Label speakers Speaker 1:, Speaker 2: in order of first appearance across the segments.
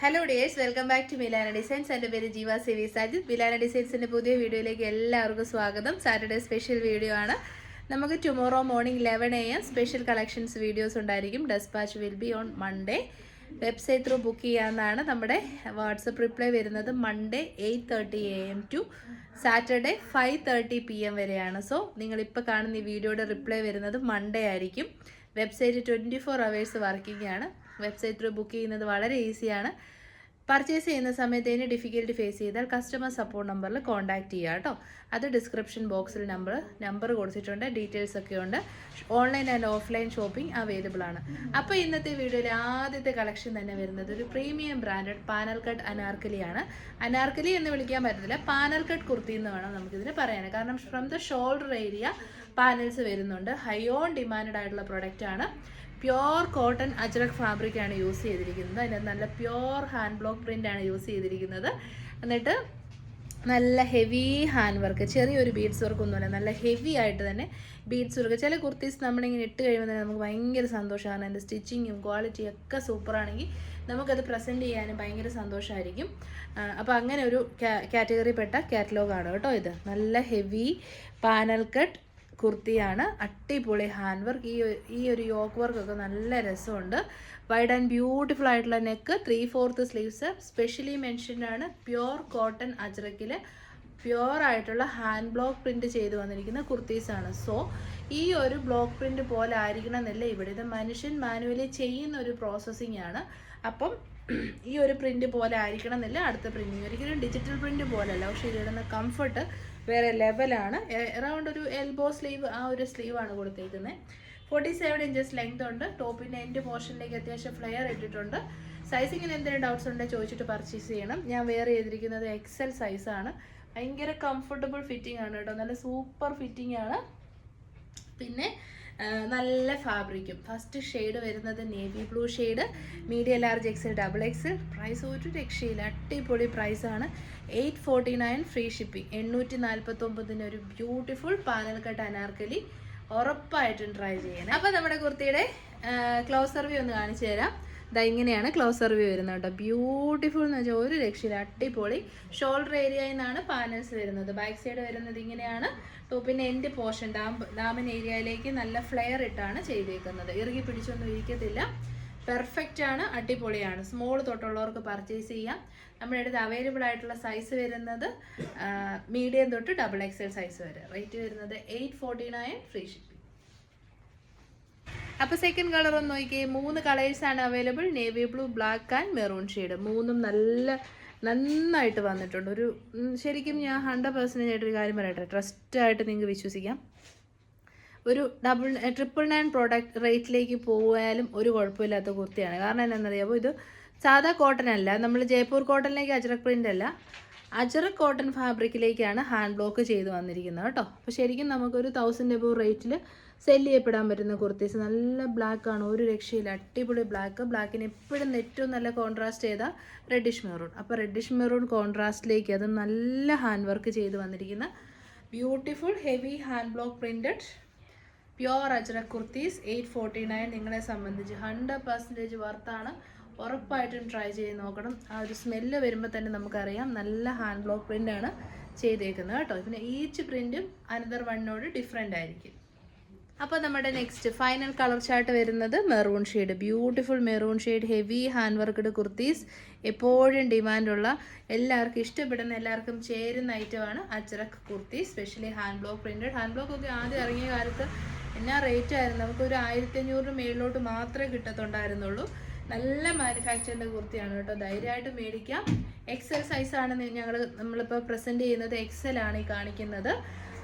Speaker 1: Hello dears welcome back to Milana designs എന്റെ പേര് Jeeva C Sajith. Milana ഡിസൈൻസിന്റെ പുതിയ വീഡിയോയിലേക്ക് എല്ലാവർക്കും സ്വാഗതം. സാറ്റർഡേ സ്പെഷ്യൽ വീഡിയോ ആണ്. നമുക്ക് tomorrow morning eleven A M special collections videos ഉണ്ടായിരിക്കും. Despatch will be on Monday website through book ചെയ്യാമെന്നാണ് നമ്മുടെ വാട്സപ്പ് റിപ്ലൈ വരുന്നത്. Monday eight thirty A M to Saturday five thirty P M വരെയാണ്. So നിങ്ങളിപ്പോൾ കാണുന്ന ഈ വീഡിയോയുടെ റിപ്ലൈ വരുന്നത് മൺഡേ ആയിരിക്കും. Website twenty four hours working ആണ്. വെബ്സൈറ്റ് ത്രൂ ബുക്ക് ചെയ്യുന്നത് വളരെ ഈസിയാണ്. പർച്ചേസ് ചെയ്യുന്ന സമയത്ത് ഇനി ഡിഫിക്കൽട്ടി ഫേസ് ചെയ്താൽ കസ്റ്റമർ സപ്പോർട്ട് നമ്പറിൽ കോൺടാക്ട് ചെയ്യുക കേട്ടോ. അത് ഡിസ്ക്രിപ്ഷൻ ബോക്സിൽ നമ്പർ നമ്പർ കൊടുത്തിട്ടുണ്ട് ഡീറ്റെയിൽസ് ഒക്കെ ഉണ്ട്. Online and offline shopping available ആണ്. അപ്പോൾ ഇന്നത്തെ വീഡിയോയിൽ ആദ്യത്തെ കളക്ഷൻ തന്നെ വരുന്നത് ഒരു പ്രീമിയം ബ്രാൻഡഡ് പാനൽ കട്ട് അനാർക്കലിയാണ്. അനാർക്കലി എന്ന് വിളിക്കാൻ പറ്റത്തില്ല. പാനൽ കട്ട് കുർത്തി എന്ന് വേണം നമുക്കിതിന് പറയാൻ കാരണം from the shoulder area panels വരുന്നുണ്ട്. ഹൈ ഓൺ ഡിമാൻഡ് ആയിട്ടുള്ള പ്രൊഡക്റ്റ് ആണ്. പ്യോർ കോട്ടൺ അജ്രക് ഫാബ്രിക്കാണ് യൂസ് ചെയ്തിരിക്കുന്നത്. അതിന് നല്ല പ്യോർ ഹാൻഡ് ബ്ലോക്ക് പ്രിന്റ് ആണ് യൂസ് ചെയ്തിരിക്കുന്നത്. എന്നിട്ട് നല്ല ഹെവി ഹാൻഡ് വർക്ക് ചെറിയൊരു ബീഡ്സ് വർക്ക് ഒന്നുമല്ല നല്ല ഹെവി ആയിട്ട് തന്നെ ബീഡ്സ് വർക്ക് ചില കുർത്തീസ് നമ്മളിങ്ങനെ ഇട്ട് കഴിയുമ്പോൾ തന്നെ നമുക്ക് ഭയങ്കര സന്തോഷമാണ് അതിന്റെ സ്റ്റിച്ചിങ്ങും ക്വാളിറ്റിയും ഒക്കെ സൂപ്പറാണെങ്കിൽ നമുക്കത് പ്രസന്റ് ചെയ്യാനും ഭയങ്കര സന്തോഷമായിരിക്കും അപ്പോൾ അങ്ങനെ ഒരു കാറ്റഗറിപ്പെട്ട കാറ്റലോഗാണ് കേട്ടോ ഇത്. നല്ല ഹെവി പാനൽ കട്ട് കുർത്തിയാണ്. അടിപൊളി ഹാൻഡ് വർക്ക് ഈ ഈ ഒരു യോക്ക് വർക്കൊക്കെ നല്ല രസമുണ്ട്. വൈഡ് ആൻഡ് ബ്യൂട്ടിഫുൾ ആയിട്ടുള്ള neck three fourth sleeves specially mentioned ആണ് പ്യുവർ കോട്ടൺ അജ്രക്കിൽ പ്യുവർ ആയിട്ടുള്ള ഹാൻഡ് ബ്ലോക്ക് പ്രിന്റ് ചെയ്ത് വന്നിരിക്കുന്ന കുർത്തീസാണ് സോ ഈ ഒരു ബ്ലോക്ക് പ്രിന്റ് പോലെ ആയിരിക്കണം എന്നല്ല ഇവിടെ ഇത് മനുഷ്യൻ മാനുവലി ചെയ്യുന്ന ഒരു പ്രോസസ്സിംഗ് ആണ്. അപ്പം ഈ ഒരു പ്രിന്റ് പോലെ ആയിരിക്കണം എന്നില്ല അടുത്ത പ്രിന്റിങ് ഒരിക്കലും ഡിജിറ്റൽ പ്രിന്റ് പോലല്ല. പക്ഷേ ഇതിടുന്ന കംഫർട്ട് വേറെ ലെവലാണ് അറൗണ്ട് ഒരു എൽബോ സ്ലീവ് ആ ഒരു സ്ലീവാണ് കൊടുത്തേക്കുന്നത് ഫോർട്ടി സെവൻ ഇഞ്ചസ് ലെങ്ത് ഉണ്ട്. ടോപ്പിന്റെ എന്റെ പോർഷനിലേക്ക് അത്യാവശ്യം ഫ്ലെയർ ഇട്ടിട്ടുണ്ട്. സൈസിങ്ങിന് എന്തെങ്കിലും ഡൗട്ട്സ് ഉണ്ടെങ്കിൽ ചോദിച്ചിട്ട് പർച്ചേസ് ചെയ്യണം. ഞാൻ വെയർ ചെയ്തിരിക്കുന്നത് എക്സൽ സൈസാണ് ഭയങ്കര കംഫർട്ടബിൾ ഫിറ്റിംഗ് ആണ് കേട്ടോ. നല്ല സൂപ്പർ ഫിറ്റിംഗ് ആണ്. പിന്നെ നല്ല ഫാബ്രിക്കും ഫസ്റ്റ് ഷെയ്ഡ് വരുന്നത് navy blue shade medium large XL double XL price ഒരു രക്ഷയില്ല. അടിപൊളി പ്രൈസാണ് eight forty nine free shipping. എണ്ണൂറ്റി നാൽപ്പത്തൊമ്പതിന് ഒരു ബ്യൂട്ടിഫുൾ പാനൽ കട്ട് അനാർക്കലി ഉറപ്പായിട്ടും ട്രൈ ചെയ്യണം. അപ്പോൾ നമ്മുടെ കുർത്തിയുടെ ക്ലോസ് സർവ്യൂ ഒന്ന് കാണിച്ചു തരാം. ഇതാ ഇങ്ങനെയാണ് ക്ലോസ് സർവ്യൂ വരുന്നത് കേട്ടോ. ബ്യൂട്ടിഫുൾ എന്ന് വെച്ചാൽ ഒരു രക്ഷയില്ല അടിപൊളി. ഷോൾഡർ ഏരിയയിൽ നിന്നാണ് പാനൽസ് വരുന്നത്. ബാക്ക് സൈഡ് വരുന്നത് ഇങ്ങനെയാണ്. ടോപ്പിന്റെ എൻഡ് പോർഷൻ ഡാം ഡാമിൻ ഏരിയയിലേക്ക് നല്ല ഫ്ലെയർ ഇട്ടാണ് ചെയ്തേക്കുന്നത്. ഇറുകി പിടിച്ചൊന്നും ഇരിക്കത്തില്ല. പെർഫെക്റ്റ് ആണ് അടിപൊളിയാണ്. സ്മോൾ തൊട്ടുള്ളവർക്ക് പർച്ചേസ് ചെയ്യാം. നമ്മുടെ അടുത്ത് അവൈലബിൾ ആയിട്ടുള്ള സൈസ് വരുന്നത് മീഡിയം തൊട്ട് ഡബിൾ എക്സൽ സൈസ് വരെ. റേറ്റ് വരുന്നത് eight forty nine free shipping അപ്പോൾ സെക്കൻഡ് കളർ ഒന്ന് നോക്കിയേ. മൂന്ന് കളേഴ്സ് ആണ് available navy blue black and maroon shade മൂന്നും നല്ല നന്നായിട്ട് വന്നിട്ടുണ്ട്. ഒരു ശരിക്കും ഞാൻ ഹൺഡ്രഡ് പെർസെന്റേജ് ആയിട്ടൊരു കാര്യം പറയട്ടെ. ട്രസ്റ്റായിട്ട് നിങ്ങൾക്ക് വിശ്വസിക്കാം. ഒരു ഡബിൾ ട്രിപ്പിൾ നയൻ പ്രോഡക്റ്റ് റേറ്റിലേക്ക് പോയാലും ഒരു കുഴപ്പമില്ലാത്ത കുർത്തിയാണ്. കാരണം എന്താണെന്നറിയാമോ ഇത് സാധാ കോട്ടൺ അല്ല. നമ്മൾ ജയ്പൂർ കോട്ടണിലേക്ക് അജറക് പ്രിന്റ് അല്ല. അജറക് കോട്ടൺ ഫാബ്രിക്കിലേക്കാണ് ഹാൻഡ് ബ്ലോക്ക് ചെയ്ത് വന്നിരിക്കുന്നത് കേട്ടോ. അപ്പോൾ ശരിക്കും നമുക്കൊരു തൗസൻഡ് എബോ റേറ്റിൽ സെൽ ചെയ്യപ്പെടാൻ പറ്റുന്ന കുർത്തീസ്. നല്ല ബ്ലാക്ക് ആണ്. ഒരു രക്ഷയില്ല. അടിപൊളി ബ്ലാക്ക് ബ്ലാക്കിന് എപ്പോഴും ഏറ്റവും നല്ല കോൺട്രാസ്റ്റ് ചെയ്ത റെഡിഷ് മെറൂൺ അപ്പോൾ റെഡിഷ് മെറൂൺ കോൺട്രാസ്റ്റിലേക്ക് അത് നല്ല ഹാൻഡ് വർക്ക് ചെയ്ത് വന്നിരിക്കുന്ന beautiful heavy hand block printed pure ajrak kurtis eight forty nine നിങ്ങളെ സംബന്ധിച്ച് ഹൺഡ്രഡ് പെർസെന്റേജ് വർത്താണ്. ഉറപ്പായിട്ടും ട്രൈ ചെയ്ത് നോക്കണം. ആ ഒരു സ്മെല്ല് വരുമ്പോൾ തന്നെ നമുക്കറിയാം. നല്ല ഹാൻഡ് ബ്ലോക്ക് പ്രിന്റാണ് ചെയ്തേക്കുന്നത് കേട്ടോ. പിന്നെ ഈച്ച് പ്രിന്റും അനദർ വണ്ണോട് ഡിഫറെന്റ് ആയിരിക്കും. അപ്പോൾ നമ്മുടെ നെക്സ്റ്റ് ഫൈനൽ കളർ ചാർട്ട് വരുന്നത് maroon shade beautiful maroon shade heavy hand worked kurtis എപ്പോഴും ഡിമാൻഡുള്ള എല്ലാവർക്കും ഇഷ്ടപ്പെടുന്ന എല്ലാവർക്കും ചേരുന്ന ഐറ്റമാണ് ajrak kurti specially hand block printed hand block ഒക്കെ ആദ്യം ഇറങ്ങിയ കാലത്ത് എന്നാ റേറ്റ് ആയിരുന്നു? നമുക്കൊരു ആയിരത്തി അഞ്ഞൂറിന് മേളിലോട്ട് മാത്രമേ കിട്ടത്തുണ്ടായിരുന്നുള്ളൂ. നല്ല മാനുഫാക്ചറിന്റെ കുർത്തിയാണ് കേട്ടോ. ധൈര്യമായിട്ട് മേടിക്കാം. എക്സൽ സൈസാണ് ഞങ്ങൾ നമ്മളിപ്പോൾ പ്രസന്റ് ചെയ്യുന്നത് എക്സൽ ആണ് ഈ കാണിക്കുന്നത്.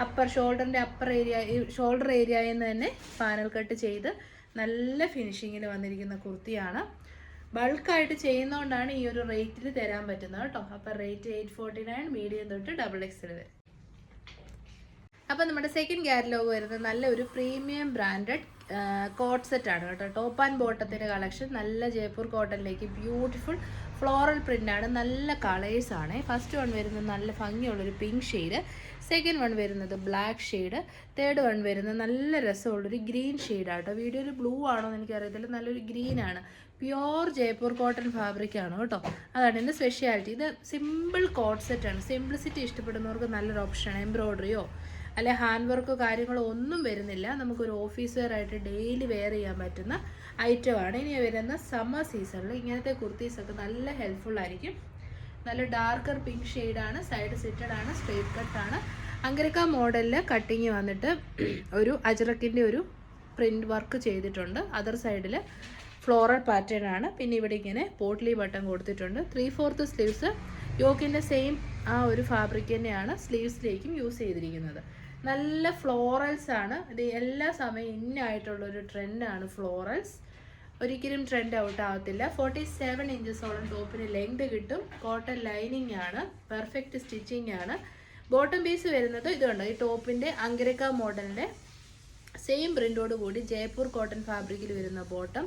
Speaker 1: അപ്പർ ഷോൾഡറിന്റെ അപ്പർ ഏരിയ ഷോൾഡർ ഏരിയയിൽ നിന്ന് തന്നെ പാനൽ കട്ട് ചെയ്ത് നല്ല ഫിനിഷിങ്ങിൽ വന്നിരിക്കുന്ന കുർത്തിയാണ്. ബൾക്കായിട്ട് ചെയ്യുന്നതുകൊണ്ടാണ് ഈ ഒരു റേറ്റിൽ തരാൻ പറ്റുന്നത് കേട്ടോ. അപ്പോൾ rate eight forty nine medium തൊട്ട് ഡബിൾ എക്സൽ വരെ. അപ്പോൾ നമ്മുടെ സെക്കൻഡ് കാറ്റലോഗ് വരുന്നത് നല്ലൊരു പ്രീമിയം ബ്രാൻഡഡ് കോട്ട് സെറ്റ് ആണ് കേട്ടോ. ടോപ്പ് ആൻഡ് ബോട്ടത്തിന്റെ കളക്ഷൻ നല്ല ജയ്പൂർ കോട്ടണിലേക്ക് ബ്യൂട്ടിഫുൾ ഫ്ലോറൽ പ്രിന്റ് ആണ്. നല്ല കളേഴ്സ് ആണ്. ഫസ്റ്റ് വൺ വരുന്നത് നല്ല ഭംഗിയുള്ളൊരു പിങ്ക് ഷെയ്ഡ് സെക്കൻഡ് വൺ വരുന്നത് ബ്ലാക്ക് ഷെയ്ഡ് തേർഡ് വൺ വരുന്നത് നല്ല രസമുള്ളൊരു ഗ്രീൻ ഷെയ്ഡാട്ടോ വീഡിയോയിൽ ബ്ലൂ ആണോ എന്ന് എനിക്കറിയത്തില്ല. നല്ലൊരു ആണ്. പ്യുവർ ജയ്പൂർ കോട്ടൺ ഫാബ്രിക് ആണ് കേട്ടോ. അതാണ് ഇതിന്റെ സ്പെഷ്യാലിറ്റി ഇത് സിമ്പിൾ കോട്ട് സെറ്റ് ആണ്. സിംപ്ലിസിറ്റി ഇഷ്ടപ്പെടുന്നവർക്ക് നല്ലൊരു ഓപ്ഷനാണ് എംബ്രോയ്ഡറിയോ അല്ലെ ഹാൻഡ് വർക്ക് കാര്യങ്ങളോ ഒന്നും വരുന്നില്ല. നമുക്കൊരു ഓഫീസ് വെയർ ആയിട്ട് ഡെയിലി വെയർ ചെയ്യാൻ പറ്റുന്ന ഐറ്റമാണ് ഇനി വരുന്ന സമ്മർ സീസണിൽ ഇങ്ങനത്തെ കുർത്തീസൊക്കെ നല്ല ഹെൽപ്ഫുൾ ആയിരിക്കും. നല്ല ഡാർക്കർ പിങ്ക് ഷെയ്ഡാണ് സൈഡ് സിറ്റഡ് ആണ് സ്ട്രെയിറ്റ് കട്ടാണ് അങ്കരക്ക മോഡലിൽ കട്ടിങ് വന്നിട്ട് ഒരു അജറക്കിന്റെ ഒരു പ്രിന്റ് വർക്ക് ചെയ്തിട്ടുണ്ട്. അതർ സൈഡിൽ ഫ്ലോറൽ പാറ്റേൺ ആണ്. പിന്നെ ഇവിടെ ഇങ്ങനെ പോട്ട്ലി ബട്ടൺ കൊടുത്തിട്ടുണ്ട്. ത്രീ ഫോർത്ത് സ്ലീവ്സ് യോക്കിന്റെ സെയിം ആ ഒരു ഫാബ്രിക് തന്നെയാണ് സ്ലീവ്സിലേക്കും യൂസ് ചെയ്തിരിക്കുന്നത്. നല്ല ഫ്ലോറൽസ് ആണ്. ഇത് എല്ലാ സമയം ഒരു ട്രെൻഡാണ് ഫ്ലോറൽസ്. ഒരിക്കലും ട്രെൻഡ് ഔട്ട് ആവത്തില്ല. ഫോർട്ടി സെവൻ ഇഞ്ചസോളം ടോപ്പിന് ലെങ്ത് കിട്ടും. കോട്ടൺ ലൈനിങ് ആണ്. പെർഫെക്റ്റ് സ്റ്റിച്ചിങ് ആണ്. ബോട്ടം പീസ് വരുന്നത് ഇതുണ്ട് ഈ ടോപ്പിന്റെ അങ്കരക്ക മോഡലിന്റെ സെയിം പ്രിന്റോട് കൂടി ജയ്പൂർ കോട്ടൺ ഫാബ്രിക്കിൽ വരുന്ന ബോട്ടം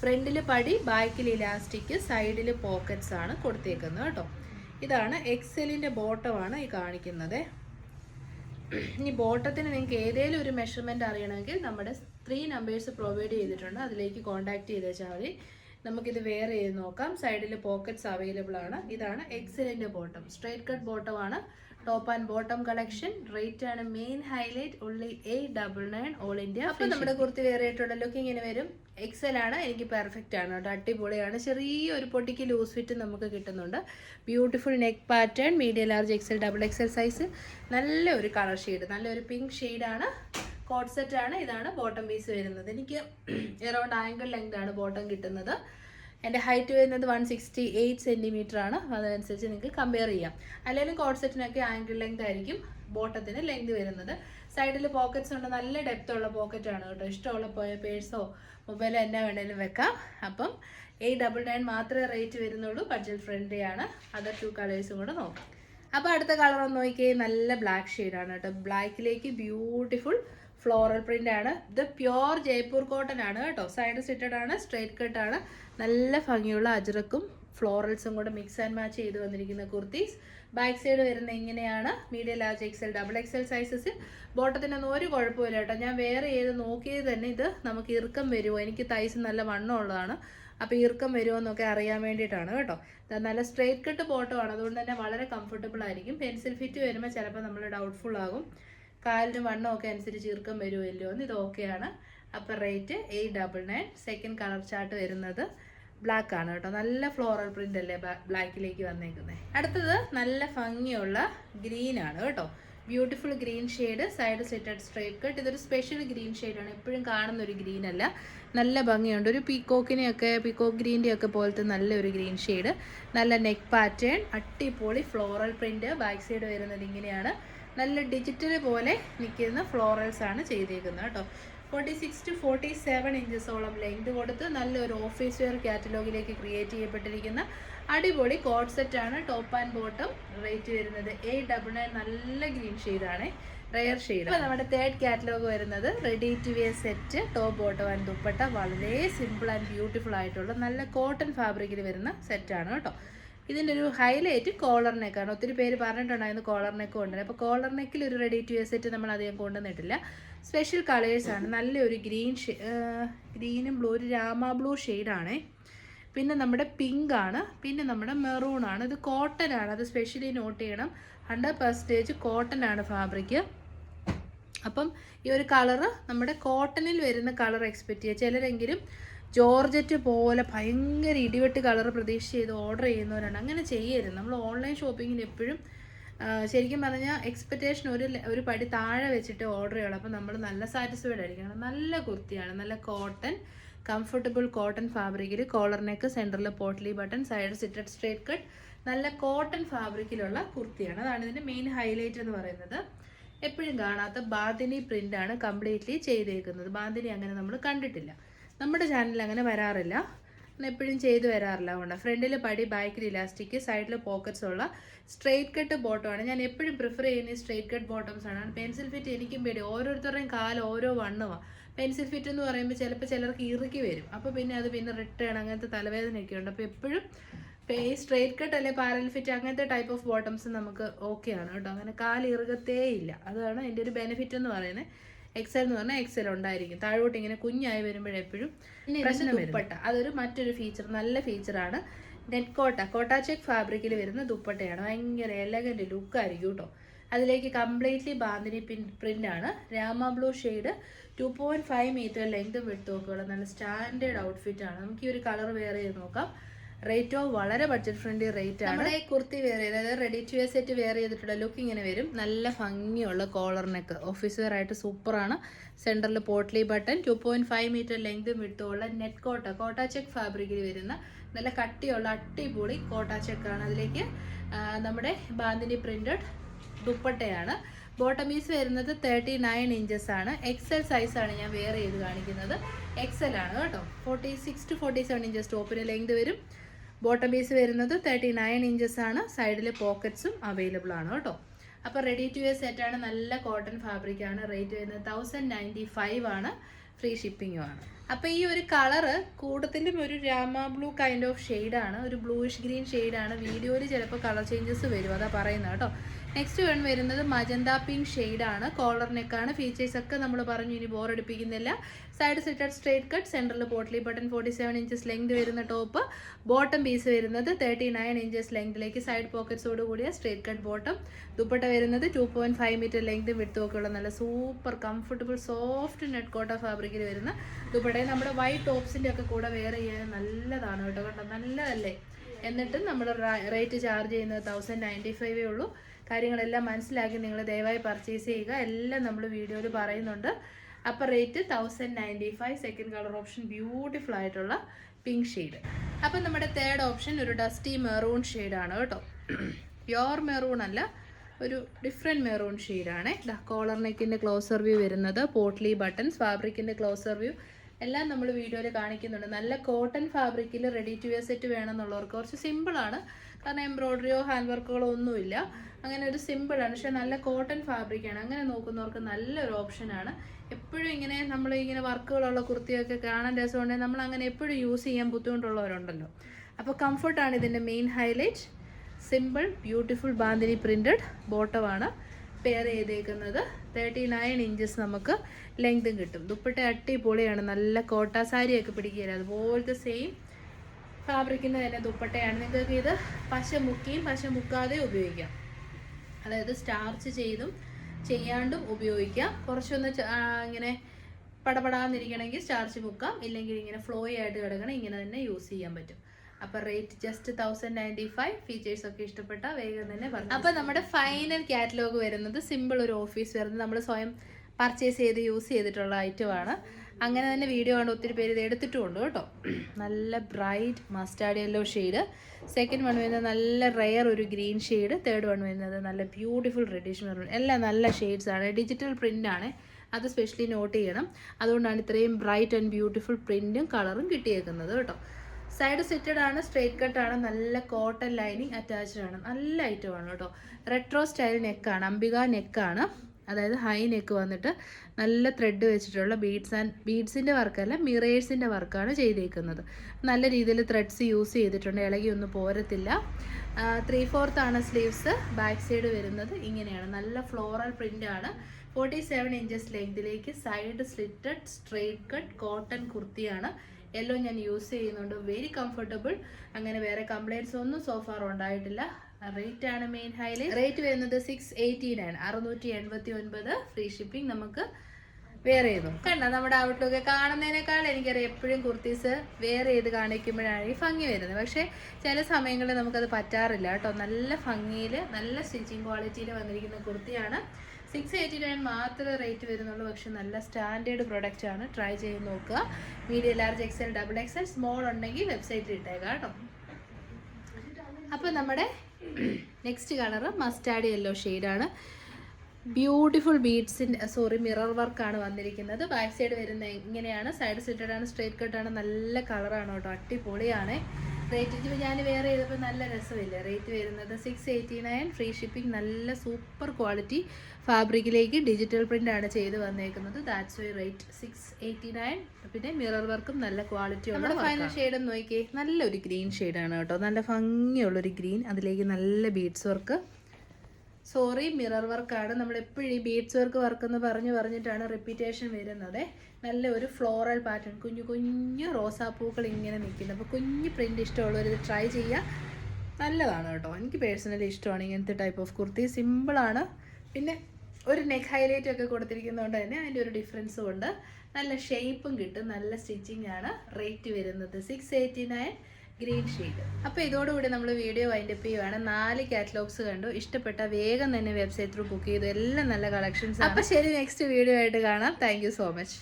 Speaker 1: ഫ്രണ്ടിൽ പടി ബാക്കിൽ ഇലാസ്റ്റിക് സൈഡിൽ പോക്കറ്റ്സ് ആണ് കൊടുത്തേക്കുന്നത് കേട്ടോ. ഇതാണ് എക്സലിന്റെ ബോട്ടമാണ് ഈ കാണിക്കുന്നത്. ഇനി ബോട്ടത്തിന് നിങ്ങൾക്ക് ഏതെങ്കിലും ഒരു മെഷർമെന്റ് അറിയണമെങ്കിൽ നമ്മുടെ ത്രീ നമ്പേഴ്സ് പ്രൊവൈഡ് ചെയ്തിട്ടുണ്ട്. അതിലേക്ക് കോൺടാക്ട് ചെയ്തേച്ചാൽ മതി. നമുക്കിത് വെയർ ചെയ്ത് നോക്കാം. സൈഡിൽ പോക്കറ്റ്സ് അവൈലബിൾ ആണ്. ഇതാണ് എക്സലിന്റെ ബോട്ടം സ്ട്രൈറ്റ് കട്ട് ബോട്ടം ആണ്. Top and bottom collection rate ആണ് main highlight only eight double nine all India അപ്പൊ നമ്മുടെ കുർത്തി വേറെ ആയിട്ടുള്ള ലുക്ക് ഇങ്ങനെ വരും. എക്സൽ ആണ് എനിക്ക് പെർഫെക്റ്റ് ആണ് കേട്ടോ. അടിപൊളിയാണ്. ചെറിയൊരു പൊട്ടിക്ക് ലൂസ് ഫിറ്റ് നമുക്ക് കിട്ടുന്നുണ്ട്. Beautiful neck pattern medium large XL double XL size നല്ല ഒരു കളർ ഷെയ്ഡ് നല്ലൊരു പിങ്ക് ഷെയ്ഡാണ് കോട്ട് സെറ്റ് ആണ്. ഇതാണ് ബോട്ടം പീസ് വരുന്നത്. എനിക്ക് എറൗണ്ട് ആംഗിൾ ലെങ്ത് ആണ് ബോട്ടം കിട്ടുന്നത്. എന്റെ ഹൈറ്റ് വരുന്നത് വൺ സിക്സ്റ്റി എയ്റ്റ് സെന്റിമീറ്റർ ആണ്. അതനുസരിച്ച് നിങ്ങൾക്ക് കമ്പയർ ചെയ്യാം. അല്ലെങ്കിൽ കോട്ട് സെറ്റിനൊക്കെ ആങ്കിൾ ലെങ്ത് ആയിരിക്കും ബോട്ടത്തിന് ലെങ്ത് വരുന്നത്. സൈഡിൽ പോക്കറ്റ്സ് ഉണ്ട്. നല്ല ഡെപ്ത് ഉള്ള പോക്കറ്റ് ആണ് കേട്ടോ. ഇഷ്ടമുള്ള പോയ പേഴ്സോ മൊബൈലോ എന്നാ വേണേലും വെക്കാം. അപ്പം എയ്റ്റ് ഡബിൾ നയൻ മാത്രമേ റേറ്റ് വരുന്നുള്ളൂ. ബഡ്ജറ്റ് ഫ്രണ്ട്ലി ആണ്. അതർ ടു കളേഴ്സും കൂടെ നോക്കാം. അപ്പോൾ അടുത്ത കളർ ഒന്ന് നോക്കിയേ നല്ല ബ്ലാക്ക് ഷെയ്ഡാണ് കേട്ടോ. ബ്ലാക്കിലേക്ക് ബ്യൂട്ടിഫുൾ ഫ്ലോറൽ പ്രിന്റ് ആണ്. ഇത് പ്യോർ ജയ്പൂർ കോട്ടൺ ആണ് കേട്ടോ. സൈഡ് സിറ്റഡ് ആണ് സ്ട്രൈറ്റ് കട്ട് ആണ്. നല്ല ഭംഗിയുള്ള അജറക്കും ഫ്ലോറൽസും കൂടെ മിക്സ് ആൻഡ് മാച്ച് ചെയ്ത് വന്നിരിക്കുന്ന കുർത്തീസ്. ബാക്ക് സൈഡ് വരുന്ന ഇങ്ങനെയാണ്. Medium large XL double XL sizes ബോട്ടത്തിനൊന്നും ഒരു കുഴപ്പമില്ല കേട്ടോ. ഞാൻ വേറെ ഏത് നോക്കിയത് തന്നെ ഇത് നമുക്ക് ഇറുക്കം വരുമോ? എനിക്ക് തൈസ് നല്ല വണ്ണം ഉള്ളതാണ്. അപ്പോൾ ഇറുക്കം വരുമോ എന്നൊക്കെ അറിയാൻ വേണ്ടിയിട്ടാണ് കേട്ടോ. നല്ല സ്ട്രേറ്റ് കട്ട് ബോട്ടമാണ് അതുകൊണ്ട് തന്നെ വളരെ കംഫർട്ടബിൾ ആയിരിക്കും. പെൻസിൽ ഫിറ്റ് വരുമ്പോൾ ചിലപ്പോൾ നമ്മൾ ഡൗട്ട്ഫുൾ ആകും. കാലിന് വണ്ണം ഒക്കെ അനുസരിച്ച് ചീർക്കം വരുമല്ലോ എന്ന് ഇത് ഓക്കെയാണ്. അപ്പോൾ rate eight double nine. Second colour chart വരുന്നത് ബ്ലാക്ക് ആണ് കേട്ടോ. നല്ല ഫ്ലോറൽ പ്രിന്റ് അല്ലേ ബ്ലാക്കിലേക്ക് വന്നേക്കുന്നത് അടുത്തത് നല്ല ഭംഗിയുള്ള ഗ്രീൻ ആണ് കേട്ടോ. Beautiful green shade side slitted straight cut ഇതൊരു സ്പെഷ്യൽ ഗ്രീൻ ഷെയ്ഡാണ് എപ്പോഴും കാണുന്ന ഒരു ഗ്രീൻ അല്ല. നല്ല ഭംഗിയുണ്ട്. ഒരു പീക്കോക്കിനെയൊക്കെ പീക്കോക്ക് ഗ്രീന്റെ ഒക്കെ പോലത്തെ നല്ലൊരു ഗ്രീൻ ഷെയ്ഡ് നല്ല നെക്ക് പാറ്റേൺ അട്ടിപ്പൊളി ഫ്ലോറൽ പ്രിന്റ് ബാക്ക് സൈഡ് വരുന്നത് ഇങ്ങനെയാണ്. നല്ല ഡിജിറ്റൽ പോലെ നിൽക്കുന്ന ഫ്ലോറൽസ് ആണ് ചെയ്തേക്കുന്നത് കേട്ടോ. Forty six to forty seven ഇഞ്ചസോളം length കൊടുത്ത് നല്ലൊരു ഓഫീസ് വെയർ കാറ്റലോഗിലേക്ക് ക്രിയേറ്റ് ചെയ്യപ്പെട്ടിരിക്കുന്ന അടിപൊളി കോട്ട് സെറ്റ് ആണ് ടോപ്പ് ആൻഡ് ബോട്ടം റേറ്റ് വരുന്നത്. എയ്റ്റ് ഡബിൾ നയൻ നല്ല ഗ്രീൻ ഷെയ്ഡാണ് റെയർ ഷെയ്ഡ് അപ്പോൾ നമ്മുടെ തേർഡ് കാറ്റലോഗ് വരുന്നത് ready to wear set top bottom and dupatta. വളരെ സിമ്പിൾ ആൻഡ് ബ്യൂട്ടിഫുൾ ആയിട്ടുള്ള നല്ല കോട്ടൺ ഫാബ്രിക്കിൽ വരുന്ന സെറ്റാണ് കേട്ടോ. ഇതിന്റെ ഒരു ഹൈലൈറ്റ് കോളർ നെക്കാണ് ഒത്തിരി പേര് പറഞ്ഞിട്ടുണ്ടായിരുന്നു കോളർ നെക്ക് കൊണ്ടുവരാൻ. അപ്പോൾ കോളർ നെക്കിൽ ഒരു റെഡി ടു വെയർ സെറ്റ് നമ്മൾ അധികം കൊണ്ടുവന്നിട്ടില്ല. സ്പെഷ്യൽ കളേഴ്സാണ് നല്ലൊരു ഗ്രീൻ ഗ്രീനും ബ്ലൂ ഒരു രാമ ബ്ലൂ ഷെയ്ഡാണേ പിന്നെ നമ്മുടെ പിങ്ക് ആണ്. പിന്നെ നമ്മുടെ മെറൂൺ ആണ്. ഇത് കോട്ടൺ ആണ്. അത് സ്പെഷ്യലി നോട്ട് ചെയ്യണം. ഹൺഡ്രഡ് പെർസെന്റേജ് കോട്ടൺ ആണ് ഫാബ്രിക് അപ്പം ഈ ഒരു കളറ് നമ്മുടെ കോട്ടണിൽ വരുന്ന കളർ എക്സ്പെക്റ്റ് ചെയ്യുക ചിലരെങ്കിലും ജോർജറ്റ് പോലെ ഭയങ്കര ഇടിവെട്ട് കളർ പ്രതീക്ഷ ചെയ്ത് ഓർഡർ ചെയ്യുന്നവരാണ്. അങ്ങനെ ചെയ്യരുത്. നമ്മൾ ഓൺലൈൻ ഷോപ്പിങ്ങിൽ എപ്പോഴും ശരിക്കും പറഞ്ഞാൽ എക്സ്പെക്റ്റേഷൻ ഒരു ഒരു പടി താഴെ വെച്ചിട്ട് ഓർഡർ ചെയ്യണം. അപ്പോൾ നമ്മൾ നല്ല സാറ്റിസ്ഫൈഡ് ആയിരിക്കണം. നല്ല കുർത്തിയാണ്. നല്ല കോട്ടൺ കംഫർട്ടബിൾ കോട്ടൺ ഫാബ്രിക്കിൽ കോളർ നെക്ക് സെന്ററിൽ potli button side slitted straight cut നല്ല കോട്ടൺ ഫാബ്രിക്കിലുള്ള കുർത്തിയാണ്. അതാണ് ഇതിന്റെ മെയിൻ ഹൈലൈറ്റ് എന്ന് പറയുന്നത്. എപ്പോഴും കാണാത്ത ബാന്തിനി പ്രിന്റാണ് കംപ്ലീറ്റ്ലി ചെയ്തേക്കുന്നത്. ബാന്തിനി അങ്ങനെ നമ്മൾ കണ്ടിട്ടില്ല. നമ്മുടെ ചാനലിൽ അങ്ങനെ വരാറില്ല. എപ്പോഴും ചെയ്തു വരാറില്ല അതുകൊണ്ട്. ഫ്രണ്ടിൽ പടി ബാക്കിൽ ഇലാസ്റ്റിക് സൈഡിൽ പോക്കറ്റ്സ് ഉള്ള സ്ട്രെയിറ്റ് കട്ട് ബോട്ടമാണ് ഞാൻ എപ്പോഴും പ്രിഫർ ചെയ്യുന്ന സ്ട്രെയിറ്റ് കട്ട് ബോട്ടംസ് ആണ്. പെൻസിൽ ഫിറ്റ് എനിക്കും പേടി. ഓരോരുത്തരുടെയും കാലം ഓരോ വണ്ണമാണ് പെൻസിൽ ഫിറ്റ് എന്ന് പറയുമ്പോൾ ചിലപ്പോൾ ചിലർക്ക് ഇറുക്കി വരും. അപ്പോൾ പിന്നെ അത് പിന്നെ റിട്ടേൺ അങ്ങനത്തെ തലവേദനയൊക്കെ ഉണ്ട്. അപ്പോൾ എപ്പോഴും ഈ സ്ട്രെയിറ്റ് കട്ട് അല്ലെ പാരൽ ഫിറ്റ് അങ്ങനത്തെ ടൈപ്പ് ഓഫ് ബോട്ടംസ് നമുക്ക് ഓക്കെ ആണ് കേട്ടോ. അങ്ങനെ കാലിറുകത്തേ ഇല്ല അതാണ് എന്റെ ഒരു ബെനിഫിറ്റ് എന്ന് പറയുന്നത്. എക്സൽ എന്ന് പറഞ്ഞാൽ എക്സൽ ഉണ്ടായിരിക്കും. താഴോട്ട് ഇങ്ങനെ കുഞ്ഞായി വരുമ്പോഴെപ്പോഴും പ്രശ്നം ദുപ്പട്ട. അതൊരു മറ്റൊരു ഫീച്ചർ നല്ല ഫീച്ചറാണ് നെറ്റ് കോട്ട. കോട്ട ചെക്ക് ഫാബ്രിക്കിൽ വരുന്ന ദുപ്പട്ടയാണ്. ഭയങ്കര എലഗന്റ് ലുക്കായിരിക്കും കേട്ടോ അതിലേക്ക് കംപ്ലീറ്റ്ലി ബാന്തിനി പിൻ പ്രിന്റ് ആണ്. Rama blue shade. Two point five metre length വിട്ട് നോക്കുകയുള്ള നല്ല സ്റ്റാൻഡേർഡ് ഔട്ട്ഫിറ്റ് ആണ്. നമുക്ക് ഈ ഒരു കളർ വേറെ ചെയ്ത് നോക്കാം. റേറ്റോ വളരെ ബഡ്ജറ്റ് ഫ്രണ്ട്ലി റേറ്റ് ആണ്. ഈ കുർത്തി വെയർ അതായത് ready to wear set wear ചെയ്തിട്ടുള്ള ലുക്ക് ഇങ്ങനെ വരും. നല്ല ഭംഗിയുള്ള കോളർ നെക്ക് ഓഫീസ് വെയർ ആയിട്ട് സൂപ്പറാണ് സെന്ററിൽ potli button two point five metre length വിട്ടുള്ള net kota. Kota check ഫാബ്രിക്കിൽ വരുന്ന നല്ല കട്ടിയുള്ള അട്ടിപൊളി കോട്ട ചെക്കാണ് അതിലേക്ക് നമ്മുടെ ബാന്തിനി പ്രിന്റഡ് ദുപ്പട്ടയാണ്. ബോട്ടം പീസ് വരുന്നത് തേർട്ടി നയൻ ഇഞ്ചസ് ആണ് എക്സൽ ആണ് ഞാൻ വെയർ ചെയ്ത് കാണിക്കുന്നത്. എക്സൽ ആണ് കേട്ടോ. Forty six to forty seven inches ടോപ്പിന് ലെങ്ത് വരും. ബോട്ടം പീസ് വരുന്നത് തേർട്ടി നയൻ ഇഞ്ചസ് ആണ് സൈഡിൽ പോക്കറ്റ്സും അവൈലബിൾ ആണ് കേട്ടോ. അപ്പോൾ റെഡി ടു വെയർ ആണ്. നല്ല കോട്ടൺ ഫാബ്രിക് ആണ്. റേറ്റ് വരുന്നത് തൗസൻഡ് നയന്റി ഫൈവ് ആണ് ഫ്രീ ഷിപ്പിങ്ങും ആണ്. അപ്പോൾ ഈ ഒരു കളറ് കൂടുതലും ഒരു രാമ ബ്ലൂ കൈൻഡ് ഓഫ് ഷെയ്ഡാണ് ഒരു ബ്ലൂയിഷ് ഗ്രീൻ ഷെയ്ഡാണ് വീഡിയോയിൽ ചിലപ്പോൾ കളർ ചേഞ്ചസ് വരും അതാ പറയുന്നത് കേട്ടോ. നെക്സ്റ്റ് വൺ വരുന്നത് മജന്ത പിങ്ക് ഷെയ്ഡാണ് കോളർ നെക്കാണ് ഫീച്ചേഴ്സ് ഒക്കെ നമ്മൾ പറഞ്ഞു ഇനി ബോറടിപ്പിക്കുന്നില്ല സൈഡ് സിറ്റഡ് സ്ട്രേറ്റ് കട്ട് സെന്ററിൽ potli button forty seven inches length വരുന്ന ടോപ്പ് ബോട്ടം പീസ് വരുന്നത് തേർട്ടി നയൻ ഇഞ്ചസ് ലെങ്തിലേക്ക് സൈഡ് പോക്കറ്റ്സോട് കൂടിയ സ്ട്രേറ്റ് കട്ട് ബോട്ടം ദുപ്പട്ട വരുന്നത് two point five metre length വിടുത്തുമൊക്കെയുള്ള നല്ല സൂപ്പർ കംഫർട്ടബിൾ സോഫ്റ്റ് നെറ്റ് കോട്ട ഫാബ്രിക്കിൽ വരുന്ന ദുപ്പട്ടയെ നമ്മുടെ വൈറ്റ് ടോപ്സിന്റെ ഒക്കെ കൂടെ വെയർ ചെയ്യാൻ നല്ലതാണ് കേട്ടോ കേട്ടോ നല്ലതല്ലേ? എന്നിട്ട് നമ്മൾ റേറ്റ് ചാർജ് ചെയ്യുന്നത് തൗസൻഡ് നയന്റി ഫൈവേ ഉള്ളൂ. കാര്യങ്ങളെല്ലാം മനസ്സിലാക്കി നിങ്ങൾ ദയവായി പർച്ചേസ് ചെയ്യുക. എല്ലാം നമ്മൾ വീഡിയോയിൽ പറയുന്നുണ്ട്. അപ്പോൾ rate thousand ninety five second colour option beautiful ആയിട്ടുള്ള പിങ്ക് ഷെയ്ഡ് അപ്പം നമ്മുടെ തേർഡ് ഓപ്ഷൻ ഒരു ഡസ്റ്റി മെറൂൺ ഷെയ്ഡാണ് കേട്ടോ. പ്യോർ മെറൂൺ അല്ല ഒരു ഡിഫറെന്റ് മെറൂൺ ഷെയ്ഡാണ് കോളർ നെക്കിന്റെ ക്ലോസർ വ്യൂ വരുന്നത് പോട്ട്ലി ബട്ടൺസ് ഫാബ്രിക്കിന്റെ ക്ലോസർ വ്യൂ എല്ലാം നമ്മൾ വീഡിയോയിൽ കാണിക്കുന്നുണ്ട്. നല്ല കോട്ടൺ ഫാബ്രിക്കിൽ റെഡി ടു വെയർ സെറ്റ് വേണമെന്നുള്ളവർക്ക് കുറച്ച് സിമ്പിളാണ് കാരണം എംബ്രോയ്ഡറിയോ ഹാൻഡ് വർക്കുകളോ ഒന്നുമില്ല. അങ്ങനെ ഒരു സിമ്പിളാണ് പക്ഷേ നല്ല കോട്ടൺ ഫാബ്രിക്കാണ് അങ്ങനെ നോക്കുന്നവർക്ക് നല്ലൊരു ഓപ്ഷനാണ് എപ്പോഴും ഇങ്ങനെ നമ്മൾ ഇങ്ങനെ വർക്കുകളുള്ള കുർത്തിയൊക്കെ കാണാൻ രസമുണ്ടെങ്കിൽ നമ്മൾ അങ്ങനെ എപ്പോഴും യൂസ് ചെയ്യാൻ ബുദ്ധിമുട്ടുള്ളവരുണ്ടല്ലോ. അപ്പോൾ കംഫർട്ടാണ് ഇതിന്റെ main highlight simple beautiful bandhani printed ബോട്ടമാണ് pair ചെയ്തേക്കുന്നത്. തേർട്ടി നയൻ ഇഞ്ചസ് നമുക്ക് ലെങ്തും കിട്ടും. ദുപ്പട്ട അടിപൊളിയാണ്. നല്ല കോട്ട സാരിയൊക്കെ പിടിക്കുകയില്ല അതുപോലത്തെ സെയിം ഫാബ്രിക്കിന്റെ തന്നെ ദുപ്പട്ടയാണ്. നിങ്ങൾക്ക് ഇത് പശ മുക്കിയും പശ മുക്കാതെയും ഉപയോഗിക്കാം. അതായത് സ്റ്റാർച്ച് ചെയ്തും ചെയ്യാണ്ടും ഉപയോഗിക്കാം. കുറച്ചൊന്ന് ഇങ്ങനെ പടപടാന്നിരിക്കണമെങ്കിൽ സ്റ്റാർച്ച് മുക്കാം. ഇല്ലെങ്കിൽ ഇങ്ങനെ ഫ്ലോയി ആയിട്ട് കിടക്കണം ഇങ്ങനെ തന്നെ യൂസ് ചെയ്യാൻ പറ്റും. അപ്പൊ rate just thousand ninety five features ഒക്കെ ഇഷ്ടപ്പെട്ട വേഗം തന്നെ പറഞ്ഞു അപ്പൊ നമ്മുടെ ഫൈനൽ കാറ്റലോഗ് വരുന്നത് സിമ്പിൾ ഒരു ഓഫീസ് വരുന്നത് നമ്മൾ സ്വയം പർച്ചേസ് ചെയ്ത് യൂസ് ചെയ്തിട്ടുള്ള ഐറ്റമാണ് അങ്ങനെ തന്നെ വീഡിയോ കണ്ട് ഒത്തിരി പേര് ഇത് എടുത്തിട്ടുമുണ്ട് കേട്ടോ. നല്ല bright mustard yellow shade second one വരുന്നത് നല്ല റെയർ ഒരു ഗ്രീൻ ഷെയ്ഡ് തേർഡ് വൺ വരുന്നത് നല്ല ബ്യൂട്ടിഫുൾ റെഡിഷ് മെറൂൺ എല്ലാം നല്ല ഷെയ്ഡ്സ് ആണ്. ഡിജിറ്റൽ പ്രിന്റ് ആണ്. അത് സ്പെഷ്യലി നോട്ട് ചെയ്യണം. അതുകൊണ്ടാണ് ഇത്രയും ബ്രൈറ്റ് ആൻഡ് ബ്യൂട്ടിഫുൾ പ്രിന്റും കളറും കിട്ടിയേക്കുന്നത് കേട്ടോ. സൈഡ് സെറ്റഡ് ആണ് സ്ട്രേറ്റ് കട്ട് ആണ് നല്ല കോട്ടൺ ലൈനിങ് അറ്റാച്ച്ഡ് ആണ്. നല്ല ഐറ്റം ആണ് കേട്ടോ. റെട്രോ സ്റ്റൈൽ നെക്കാണ് അംബിക നെക്കാണ് അതായത് ഹൈ നെക്ക് വന്നിട്ട് നല്ല ത്രെഡ് വെച്ചിട്ടുള്ള ബീഡ്സ് ആൻഡ് ബീഡ്സിന്റെ വർക്കല്ല മിറേഴ്സിന്റെ വർക്കാണ് ചെയ്തേക്കുന്നത്. നല്ല രീതിയിൽ ത്രെഡ്സ് യൂസ് ചെയ്തിട്ടുണ്ട്. ഇളകി ഒന്നും പോരത്തില്ല. ത്രീ ഫോർത്ത് ആണ് സ്ലീവ്സ് ബാക്ക് സൈഡ് വരുന്നത്. ഇങ്ങനെയാണ്. നല്ല ഫ്ലോറൽ പ്രിന്റ് ആണ്. Forty seven inches ലെങ്തിലേക്ക് side slitted straight cut cotton കുർത്തിയാണ്. യെല്ലോ ഞാൻ യൂസ് ചെയ്യുന്നുണ്ട്. വെരി കംഫർട്ടബിൾ അങ്ങനെ വേറെ കംപ്ലയിൻസ് ഒന്നും സോഫാർ ഉണ്ടായിട്ടില്ല. റേറ്റ് ആണ് മെയിൻ ഹൈലൈറ്റ് റേറ്റ് വരുന്നത് സിക്സ് എയ്റ്റി നയൻ അറുന്നൂറ്റി എൺപത്തി ഒൻപത് ഫ്രീ ഷിപ്പിംഗ് നമുക്ക് വേറെ ചെയ്തു. കണ്ട നമ്മുടെ ഔട്ട്ലുക്ക് കാണുന്നതിനേക്കാൾ എനിക്കറിയാം എപ്പോഴും കുർത്തീസ് വേറെ ചെയ്ത് കാണിക്കുമ്പോഴാണ് ഈ ഭംഗി വരുന്നത്. പക്ഷേ ചില സമയങ്ങളിൽ നമുക്കത് പറ്റാറില്ല കേട്ടോ. നല്ല ഭംഗിയിൽ നല്ല സ്റ്റിച്ചിങ് ക്വാളിറ്റിയിൽ വന്നിരിക്കുന്ന കുർത്തിയാണ്. സിക്സ് എയ്റ്റി നയൻ മാത്രമേ റേറ്റ് വരുന്നുള്ളൂ. പക്ഷെ നല്ല സ്റ്റാൻഡേർഡ് പ്രൊഡക്റ്റ് ആണ്. ട്രൈ ചെയ്ത് നോക്കുക. Medium large XL double XL small ഉണ്ടെങ്കിൽ വെബ്സൈറ്റിൽ ഇട്ടേക്കാം കേട്ടോ. അപ്പോൾ നമ്മുടെ നെക്സ്റ്റ് കളർ മസ്റ്റാഡ് യെല്ലോ ഷെയ്ഡാണ് ബ്യൂട്ടിഫുൾ ബീഡ്സിന്റെ സോറി മിറർ വർക്കാണ് വന്നിരിക്കുന്നത്. ബാക്ക് സൈഡ് വരുന്ന ഇങ്ങനെയാണ്. സൈഡ് സെറ്റഡ് ആണ് സ്ട്രേറ്റ് കട്ടാണ് നല്ല കളറാണ് കേട്ടോ. അടിപൊളിയാണ്. റേറ്റ് ഞാൻ വേറെ ചെയ്തപ്പോൾ നല്ല രസമില്ല? റേറ്റ് വരുന്നത് six eighty nine free shipping നല്ല സൂപ്പർ ക്വാളിറ്റി ഫാബ്രിക്കിലേക്ക് ഡിജിറ്റൽ പ്രിന്റ് ആണ് ചെയ്ത് വന്നേക്കുന്നത്. That's why rate six eighty nine പിന്നെ മിറർ വർക്കും നല്ല ക്വാളിറ്റി നമ്മുടെ ഫൈനൽ ഷെയ്ഡ് നോക്കിയേ. നല്ലൊരു ഗ്രീൻ ഷെയ്ഡാണ് കേട്ടോ. നല്ല ഭംഗിയുള്ളൊരു ഗ്രീൻ അതിലേക്ക് നല്ല ബീഡ്സ് വർക്ക് സോറി മിറർ വർക്കാണ് നമ്മൾ എപ്പോഴും ഈ ബീഡ്സ് വർക്ക് വർക്ക് എന്ന് പറഞ്ഞു പറഞ്ഞിട്ടാണ് റിപ്പീറ്റേഷൻ വരുന്നത്. നല്ല ഒരു ഫ്ലോറൽ പാറ്റേൺ കുഞ്ഞു കുഞ്ഞു റോസാപ്പൂക്കൾ ഇങ്ങനെ നിൽക്കുന്നത് അപ്പോൾ കുഞ്ഞു പ്രിന്റ് ഇഷ്ടമുള്ളവർ ഇത് ട്രൈ ചെയ്യുക. നല്ലതാണ് കേട്ടോ. എനിക്ക് പേഴ്സണലി ഇഷ്ടമാണ് ഇങ്ങനത്തെ ടൈപ്പ് ഓഫ് കുർത്തി സിമ്പിളാണ് പിന്നെ ഒരു നെക്ക് ഹൈലൈറ്റ് ഒക്കെ കൊടുത്തിരിക്കുന്നതുകൊണ്ട് തന്നെ അതിന്റെ ഒരു ഡിഫറൻസും ഉണ്ട്. നല്ല ഷേപ്പും കിട്ടും. നല്ല സ്റ്റിച്ചിങ് ആണ്. റേറ്റ് വരുന്നത് six eighty nine green sheet അപ്പോൾ ഇതോടുകൂടി നമ്മൾ വീഡിയോ വൈൻഡപ്പ് ചെയ്യുവാണ്. നാല് കാറ്റലോഗ്സ് കണ്ടു. ഇഷ്ടപ്പെട്ട വേഗം തന്നെ വെബ്സൈറ്റ് ത്രൂ ബുക്ക് ചെയ്തു. എല്ലാം നല്ല കളക്ഷൻസ് അപ്പോൾ ശരി നെക്സ്റ്റ് വീഡിയോ ആയിട്ട് കാണാം. Thank so much